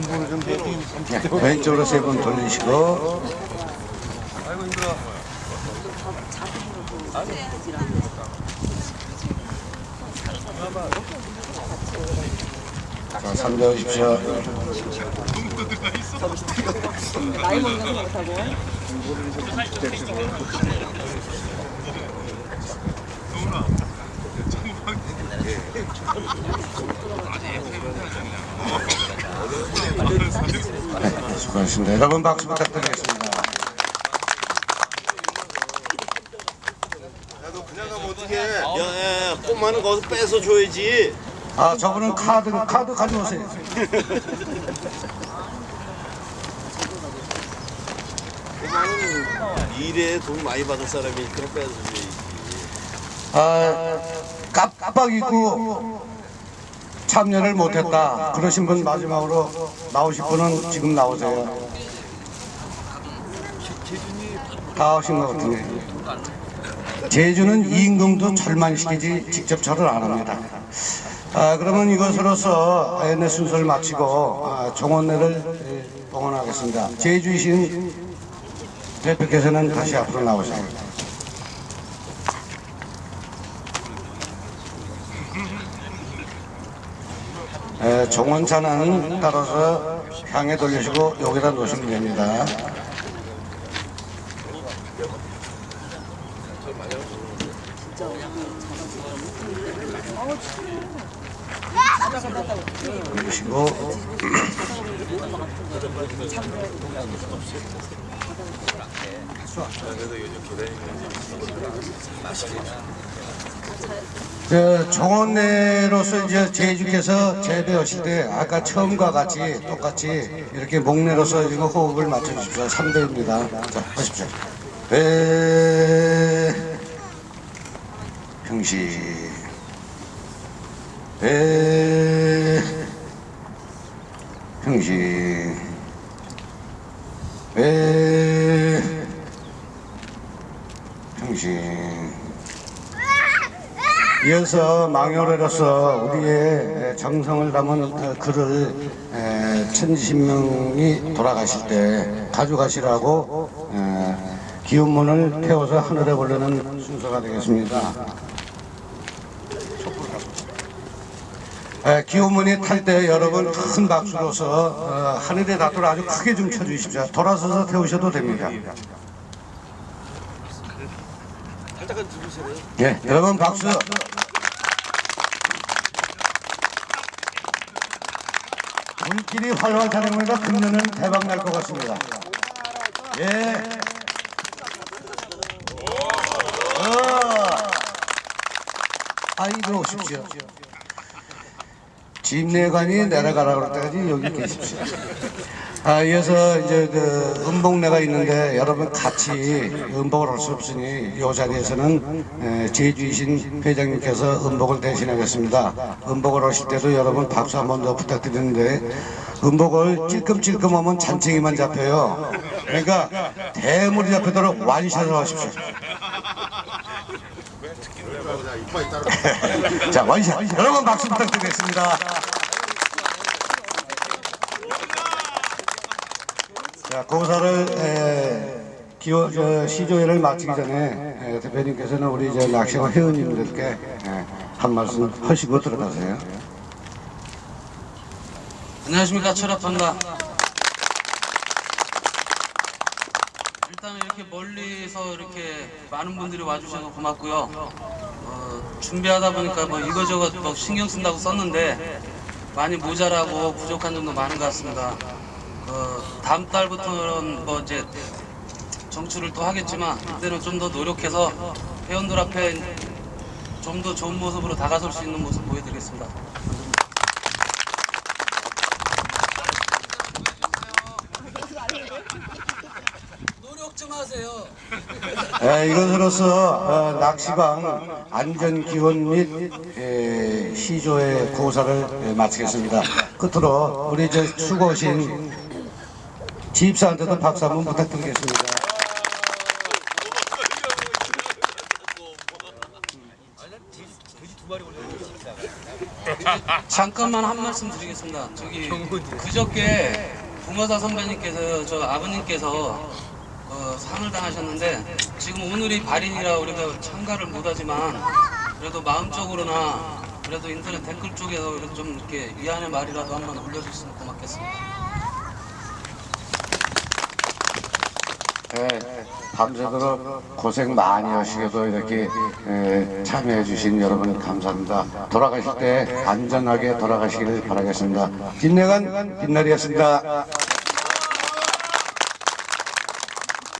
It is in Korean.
네, 왼쪽으로 세 번 돌리시고 자, 삼배오십시오. 나이 먹는 거 못하고. 수고하셨습니다. 여러분 박수 부탁드리겠습니다. 야너 그냥 가면 어떡해 야야 꼬마는 거기서 뺏어 줘야지 아, 저분은 카드, 카드 가져오세요. 일에 돈 많이 받은 사람이니까 뺏어 줘야지 아, 깜빡 잊고 참여를 못했다. 그러신 분 마지막으로 나오실 분은 지금 나오세요. 다 오신 것 같으네. 제주는 임금도 절만 시키지 직접 절을 안 합니다. 아, 그러면 이것으로서 아연의 순서를 마치고 아, 종원회를 봉헌하겠습니다. 제주이신 대표께서는 다시 앞으로 나오세요. 에, 종원차는 따라서 향해 돌리시고 여기다 놓으시면 됩니다. 돌리시고 저 정원내로서 이제 제주께서 재배하실 때 아까 처음과 같이 똑같이 이렇게 목내로서 이거 호흡을 맞춰주십시오. 3대입니다. 자, 하십시오. 배 평시 배 평시 배 평시 이어서 망요래로서 우리의 정성을 담은 그 글을 에, 천지신명이 돌아가실 때 가져가시라고 에, 기운문을 태워서 하늘에 올리는 순서가 되겠습니다. 에, 기운문이 탈 때 여러분 큰 박수로서 어, 하늘에 닿도록 아주 크게 좀 쳐주십시오. 돌아서서 태우셔도 됩니다. 예, 여러분 박수. 불길이 활활 타령입니다. 금년은 대박 날 것 같습니다. 예. 어. 아, 이리 오십시오. 집내관이 내려가라 그럴 때까지 여기 계십시오. 아, 이어서 이제 그 음복내가 있는데 여러분 같이 음복을 할 수 없으니 이 자리에서는 에, 제주이신 회장님께서 음복을 대신하겠습니다. 음복을 하실 때도 여러분 박수 한 번 더 부탁드리는데 음복을 찔끔찔끔 하면 잔챙이만 잡혀요. 그러니까 대물이 잡히도록 완샷을 하십시오. 자, 완샷. 여러분 박수 부탁드리겠습니다. 자, 고사를 에, 기호, 저, 시조회를 마치기 전에 에, 대표님께서는 우리 저 낚시와 회원님들께 에, 한 말씀 하시고 들어가세요. 안녕하십니까 철학합니다. 일단 이렇게 멀리서 이렇게 많은 분들이 와주셔서 고맙고요. 어, 준비하다 보니까 뭐 이거저거 뭐 신경 쓴다고 썼는데 많이 모자라고 부족한 점도 많은 것 같습니다. 어, 다음 달부터는 뭐 이제 정출을 또 하겠지만 그때는 좀 더 노력해서 회원들 앞에 좀 더 좋은 모습으로 다가설 수 있는 모습 보여드리겠습니다. 노력 좀 하세요. 에, 이것으로서 어, 낚시방 안전기원 및 에, 시조회 고사를 에, 마치겠습니다. 끝으로 우리 저 수고하신 집사한테도 박수 한번 부탁드리겠습니다. 잠깐만 한 말씀 드리겠습니다. 저기 그저께 부모사 선배님께서 저 아버님께서 어, 상을 당하셨는데 지금 오늘이 발인이라 우리가 참가를 못하지만 그래도 마음적으로나 그래도 인터넷 댓글 쪽에서 좀 이렇게 위안의 말이라도 한번 올려주시면 고맙겠습니다. 밤새도록 고생 많이 하시게도 이렇게 에, 참여해 주신 여러분 감사합니다. 돌아가실 때 안전하게 돌아가시길 바라겠습니다. 김내관 빛날이었습니다.